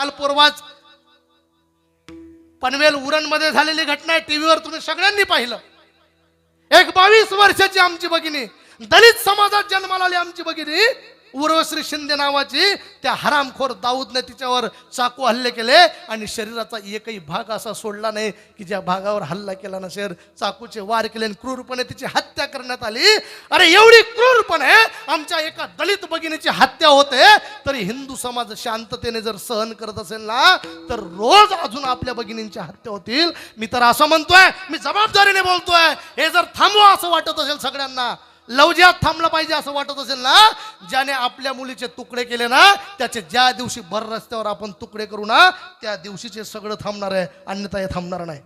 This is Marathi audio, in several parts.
काल पूर्वाच पनवेल उरणमध्ये झालेली घटना आहे टीव्हीवर तुम्ही सगळ्यांनी पाहिलं. एक बावीस वर्षाची आमची भगिनी दलित समाजात जन्माला आली आमची भगिनी. उर्वश्री शिंदे नावाची त्या हरामखोर दाऊदने तिच्यावर चाकू हल्ले केले आणि शरीराचा एकही भाग असा सोडला नाही की ज्या भागावर हल्ला केला नसेल चाकूचे वार केले आणि क्रूरपणे तिची हत्या करण्यात आली. अरे एवढी क्रूरपणे आमच्या एका दलित भगिनीची हत्या होते तरी हिंदू समाज शांततेने जर सहन करत असेल ना तर रोज अजून आपल्या भगिनींच्या हत्या होतील. मी तर असं म्हणतोय मी जबाबदारीने बोलतोय. हे जर थांबवा असं वाटत असेल सगळ्यांना लवज्यात थांबलं पाहिजे असं वाटत असेल ना ज्याने आपल्या मुलीचे तुकडे केले ना त्याचे ज्या दिवशी भर रस्त्यावर आपण तुकडे करू ना त्या दिवशीचे सगळं थांबणार आहे अन्यथा हे थांबणार नाही.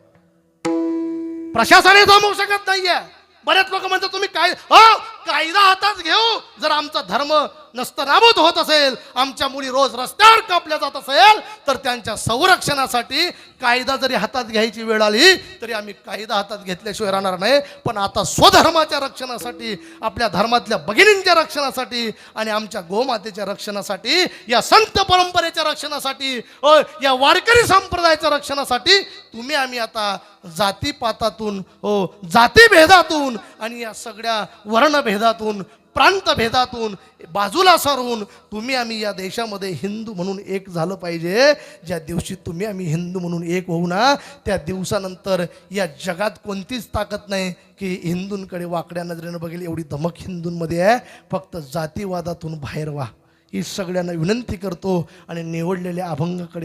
प्रशासनही थांबवू शकत नाहीये. बरेच लोक म्हणतात तुम्ही काय हो कायदा हातात घेऊ. जर आमचा धर्म नस्तनाबूत होत असेल आमच्या मुली रोज रस्त्यावर कापल्या जात असेल तर त्यांच्या संरक्षणासाठी कायदा जरी हातात घ्यायची वेळ आली तरी आम्ही कायदा हातात घेतल्याशिवाय राहणार नाही. पण आता स्वधर्माच्या रक्षणासाठी आपल्या धर्मातल्या भगिनींच्या रक्षणासाठी आणि आमच्या गोमातेच्या रक्षणासाठी या संत परंपरेच्या रक्षणासाठी अ, या वारकरी संप्रदायाच्या रक्षणासाठी तुम्ही आम्ही आता जातीपातातून हो जातीभेदातून आणि या सगळ्या वर्णभेदातून प्रांतभेदातून बाजूला सारून तुम्ही आम्ही या देशामध्ये हिंदू म्हणून एक झालं पाहिजे. ज्या दिवशी तुम्ही आम्ही हिंदू म्हणून एक होऊ ना त्या दिवसानंतर या जगात कोणतीच ताकद नाही की हिंदूंकडे वाकड्या नजरेनं बघेल एवढी धमक हिंदूंमध्ये आहे. फक्त जातीवादातून बाहेर व्हा. ही सगळ्यांना विनंती करतो आणि निवडलेल्या अभंगाकडे